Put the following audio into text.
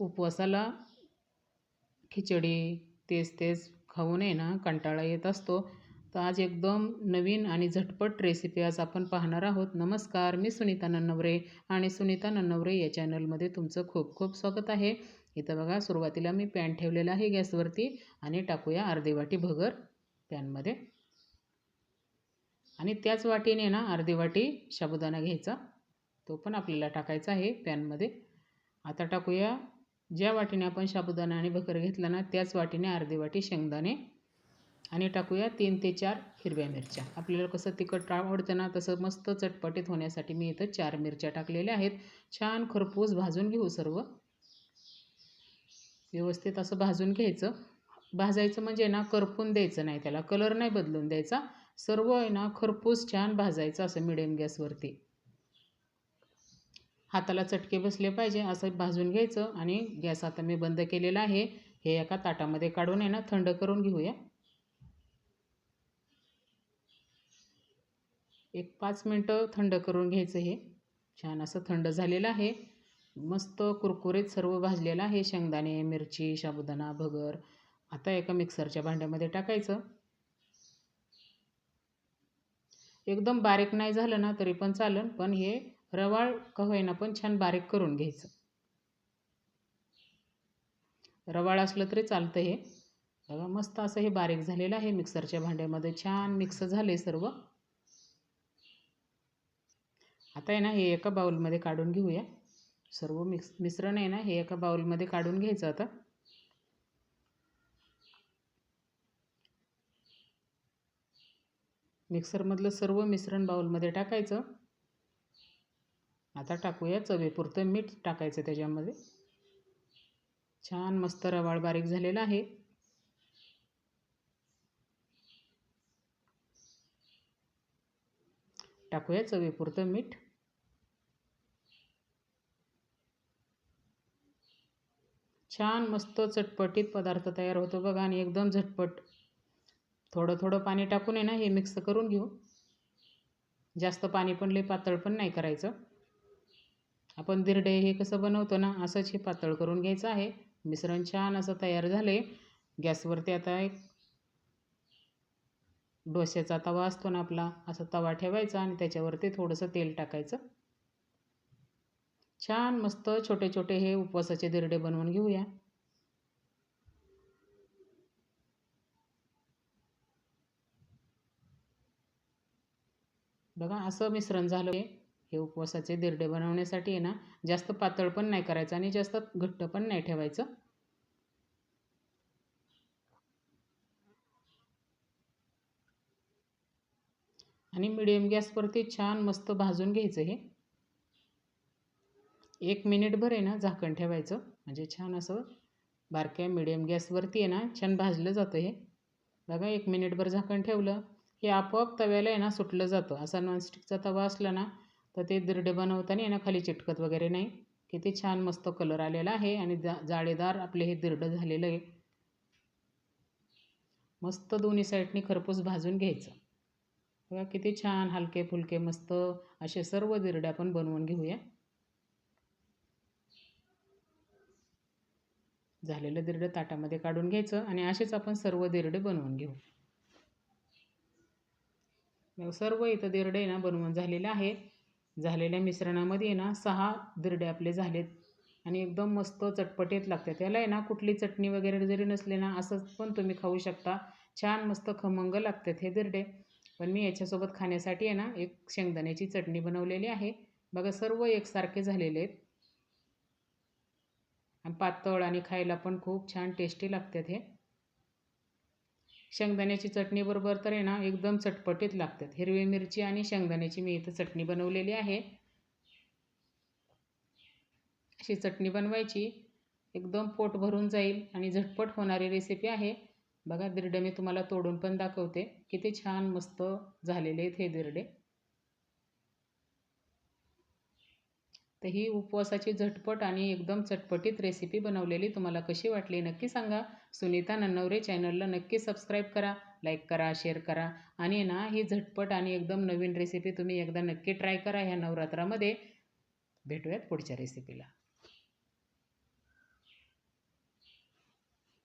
उपवासाला खिचडी तेच तेच खाऊ नये ना कंटाळा येत असतो. तर आज एकदम नवीन आणि झटपट रेसिपी आज आपण पाहणार आहोत. नमस्कार मी सुनीता नन्नवरे आणि सुनीता नन्नवरे या चॅनलमध्ये तुमचं खूप खूप स्वागत आहे. इथं बघा सुरुवातीला मी पॅन ठेवलेला आहे गॅसवरती आणि टाकूया अर्धी वाटी भगर पॅनमध्ये आणि त्याच वाटीने ना अर्धी वाटी साबुदाणा घ्यायचा. तो पण आपल्याला टाकायचा आहे पॅनमध्ये आता टाकूया ज्या वाटीने आपण साबुदाणा आणि भकर घेतला ना त्याच वाटीने अर्धी वाटी शेंगदाणे. आणि टाकूया तीन ते चार हिरव्या मिरच्या. आपल्याला कसं तिखट आवडतं ना तसं मस्त चटपटीत होण्यासाठी मी इथं चार मिरच्या टाकलेल्या आहेत. छान खरपूस भाजून घेऊ सर्व. व्यवस्थित असं भाजून घ्यायचं. भाजायचं म्हणजे ना करपून द्यायचं नाही त्याला. कलर नाही बदलून द्यायचा. सर्व आहे ना खरपूस छान भाजायचं असं मिडियम गॅसवरती हाताला चटके बसले पाहिजे असं भाजून घ्यायचं आणि गॅस आता मी बंद केलेला आहे. हे एका ताटामध्ये काढून आहे ना थंड करून घेऊया. एक पाच मिनटं थंड करून घ्यायचं हे. छान असं थंड झालेलं आहे. मस्त कुरकुरीत सर्व भाजलेलं आहे. शेंगदाणे मिरची साबुदाणा भगर. आता एका मिक्सरच्या भांड्यामध्ये टाकायचं. एकदम बारीक नाही झालं ना तरी पण चालेल पण हे रवाळ का होईना पण छान बारीक करून घ्यायचं. रवाळ असलं तरी चालतं हे. बघा मस्त असं हे बारीक झालेलं आहे मिक्सरच्या भांड्यामध्ये. छान मिक्स झाले सर्व. आता आहे ना हे एका बाउलमध्ये काढून घेऊया. सर्व मिक्स मिश्रण आहे ना हे एका बाउलमध्ये काढून घ्यायचं आता. मिक्सरमधलं सर्व मिश्रण बाउलमध्ये टाकायचं. आता टाकूया चवीपुरतं मीठ टाकायचं त्याच्यामध्ये. छान मस्त रवाळ बारीक झालेला आहे. टाकूया चवीपुरतं मीठ. छान मस्त चटपटीत पदार्थ तयार होतो बघा आणि एकदम झटपट. थोडं थोडं पाणी टाकून आहे ना हे मिक्स करून घेऊ. जास्त पाणी पण लई पातळ पण नाही करायचं. आपण दिरडे हे कसं बनवतो ना असंच हे पातळ करून घ्यायचं आहे. मिश्रण छान असं तयार झाले. गॅसवरती आता एक डोश्याचा तवा असतो ना आपला असा तवा ठेवायचा आणि त्याच्यावरती थोडंसं तेल टाकायचं. छान मस्त छोटे छोटे हे उपवासाचे दिरडे बनवून घेऊया. बघा असं मिश्रण झालं. हे उपवासाचे दिरडे बनवण्यासाठी आहे ना जास्त पातळ पण नाही करायचं आणि जास्त घट्ट पण नाही ठेवायचं. आणि मिडियम गॅसवरती छान मस्त भाजून घ्यायचं हे. एक मिनिटभर आहे ना झाकण ठेवायचं. म्हणजे छान असं बारक्या मिडियम गॅसवरती आहे ना छान भाजलं जातं हे. बघा एक मिनिटभर झाकण ठेवलं. हे आपोआप तव्याला आहे ना सुटलं जातं. असा नॉनस्टिकचा तवा असला ना तर ते दिरडे बनवताना यांना ना खाली चिटकत वगैरे नाही. किती छान मस्त कलर आलेला आहे आणि जा जाळेदार आपले हे दिरडं झालेलं आहे. मस्त दोन्ही साईडनी खरपूस भाजून घ्यायचं. बघा किती छान हलके फुलके मस्त असे सर्व दिरडे आपण बनवून घेऊया. झालेलं दिरडं ताटामध्ये काढून घ्यायचं आणि असेच आपण सर्व दिरडे बनवून घेऊ. सर्व इथं दिरडे ना बनवून झालेले आहे झालेल्या मिश्रणामध्ये ना सहा दिरडे आपले झालेत. आणि एकदम मस्त चटपटीत लागतात त्याला आहे ना कुठली चटणी वगैरे जरी नसले ना असंच पण तुम्ही खाऊ शकता. छान मस्त खमंग लागतात हे दिरडे. पण मी याच्यासोबत खाण्यासाठी आहे ना एक शेंगदाण्याची चटणी बनवलेली आहे. बघा सर्व एकसारखे झालेले आहेत. आणि पातळ आणि खायला पण खूप छान टेस्टी लागतात हे. शेंगदाण्याची चटणीबरोबर तर आहे ना एकदम चटपटीत लागतात. हिरवी मिरची आणि शेंगदाण्याची मी इथं चटणी बनवलेली आहे. अशी चटणी बनवायची. एकदम पोट भरून जाईल आणि झटपट होणारी रेसिपी आहे. बघा दिरडे मी तुम्हाला तोडून पण दाखवते. किती छान मस्त झालेले आहेत हे दिरडे. तर ही उपवासाची झटपट आणि एकदम चटपटीत रेसिपी बनवलेली तुम्हाला कशी वाटली नक्की सांगा. सुनीता नन्नवरे चॅनलला नक्की सबस्क्राईब करा लाईक करा शेअर करा. आणि ना ही झटपट आणि एकदम नवीन रेसिपी तुम्ही एकदा नक्की ट्राय करा ह्या नवरात्रामध्ये. भेटूयात पुढच्या रेसिपीला